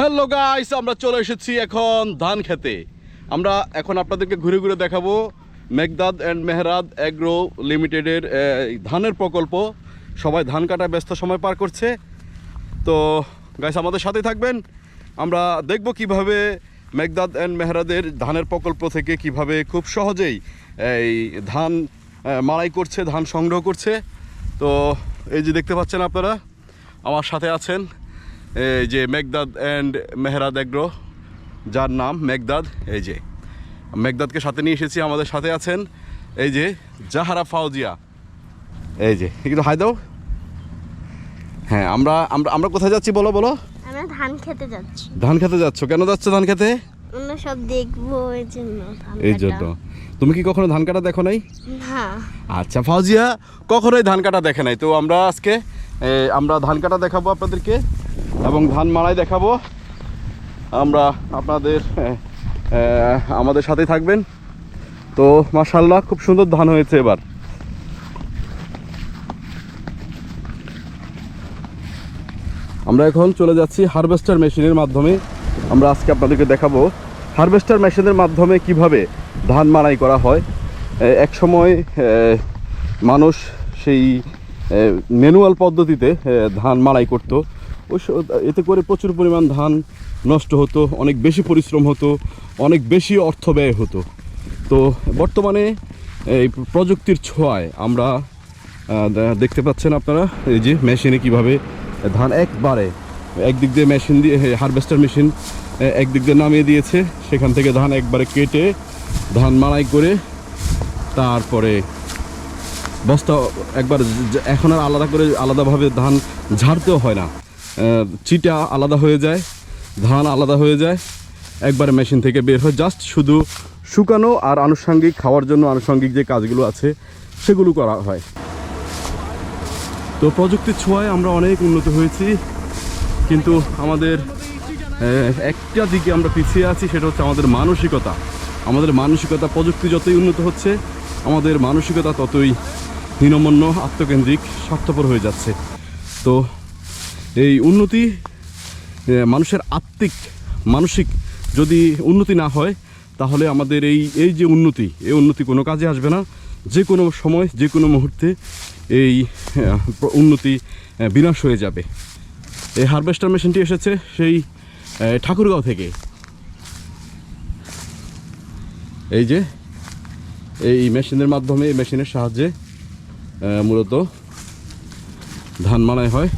Hello guys আমরা চলে এসেছি এখন ধান খেতে। আমরা এখন আপনাদেরকে ঘুরে ঘুরে দেখাবো মেঘদাদ অ্যান্ড মেহরাদ অ্যাগ্রো লিমিটেডের ধানের প্রকল্প। সবাই ধান কাটায় ব্যস্ত সময় পার করছে। তো গাইস আমাদের সাথে থাকবেন। আমরা দেখব কীভাবে মেঘদাদ অ্যান্ড মেহরাদের ধানের প্রকল্প থেকে কীভাবে খুব সহজেই এই ধান মাড়াই করছে, ধান সংগ্রহ করছে। তো, এই যে দেখতে পাচ্ছেন আপনারা, আমার সাথে আছেন যে মেঘদাদ অ্যান্ড মেহরাদ এগ্রো যার নাম মেঘদাদ এই যে। মেঘদাদকে সাথে নিয়ে এসেছি আমাদের সাথে আছেন এই যে জাহারা ফাউজিয়া এই যে একটু হাই দাও। হ্যাঁ আমরা আমরা আমরা কোথায় যাচ্ছি বলো বলো? আমরা ধান খেতে যাচ্ছি। ধান খেতে যাচ্ছ? কেন যাচ্ছ ধান খেতে? অন্য সব দেখব এই জন্য এই জন্য। তুমি কি কখনো ধান কাটা দেখো নাই? না। আচ্ছা ফাউজিয়া কখনোই ধান কাটা দেখে নাই। তো আমরা আজকে আমরা ধান কাটা দেখাবো আপনাদেরকে। এবং ধান মাড়াই দেখাবো। আমরা আপনাদের আমাদের সাথে থাকবেন। তো মাশাল্লাহ খুব সুন্দর ধান হয়েছে এবার। আমরা এখন চলে যাচ্ছি হারভেস্টার মেশিনের মাধ্যমে। আমরা আজকে আপনাদেরকে দেখাবো হারভেস্টার মেশিনের মাধ্যমে কীভাবে ধান মাড়াই করা হয়। এক সময় মানুষ সেই ম্যানুয়াল পদ্ধতিতে ধান মাড়াই করতো। ওই এতে করে প্রচুর পরিমাণ ধান নষ্ট হতো, অনেক বেশি পরিশ্রম হতো, অনেক বেশি অর্থ ব্যয় হতো। তো বর্তমানে এই প্রযুক্তির ছোঁয়ায় আমরা দেখতে পাচ্ছেন আপনারা, এই যে মেশিনে কীভাবে ধান একবারে একদিক দিয়ে মেশিন দিয়ে হারভেস্টার মেশিন একদিক দিয়ে নামিয়ে দিয়েছে, সেখান থেকে ধান একবারে কেটে ধান মাড়াই করে তারপরে বস্তা একবার এখন আর আলাদা করে আলাদাভাবে ধান ঝাড়তেও হয় না। চিটা আলাদা হয়ে যায়, ধান আলাদা হয়ে যায়। একবারে মেশিন থেকে বের হয়, জাস্ট শুধু শুকানো আর আনুষঙ্গিক, খাওয়ার জন্য আনুষঙ্গিক যে কাজগুলো আছে, সেগুলো করা হয়। তো প্রযুক্তির ছোঁয়ায় আমরা অনেক উন্নত হয়েছি, কিন্তু আমাদের একটা দিকে আমরা পিছিয়ে আছি, সেটা হচ্ছে আমাদের মানসিকতা। আমাদের মানসিকতা প্রযুক্তি যতই উন্নত হচ্ছে, আমাদের মানসিকতা ততই হীনমন্য, আত্মকেন্দ্রিক, স্বার্থপর হয়ে যাচ্ছে। তো এই উন্নতি মানুষের আত্মিক, মানসিক যদি উন্নতি না হয়, তাহলে আমাদের এই এই যে উন্নতি, এই উন্নতি কোনো কাজে আসবে না। যে কোনো সময়, যে কোনো মুহূর্তে এই উন্নতি বিনাশ হয়ে যাবে। এই হারভেস্টার মেশিনটি এসেছে সেই ঠাকুরগাঁও থেকে। এই যে, এই মেশিনের মাধ্যমে, এই মেশিনের সাহায্যে মূলত ধান মানাই হয়।